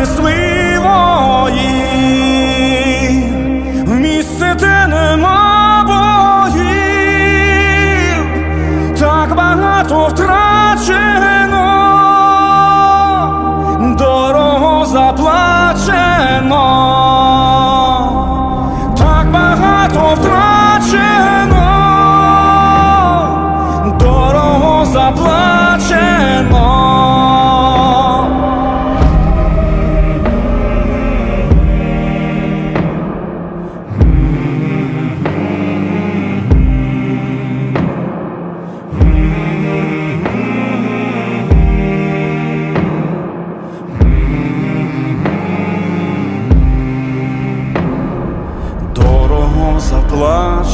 несли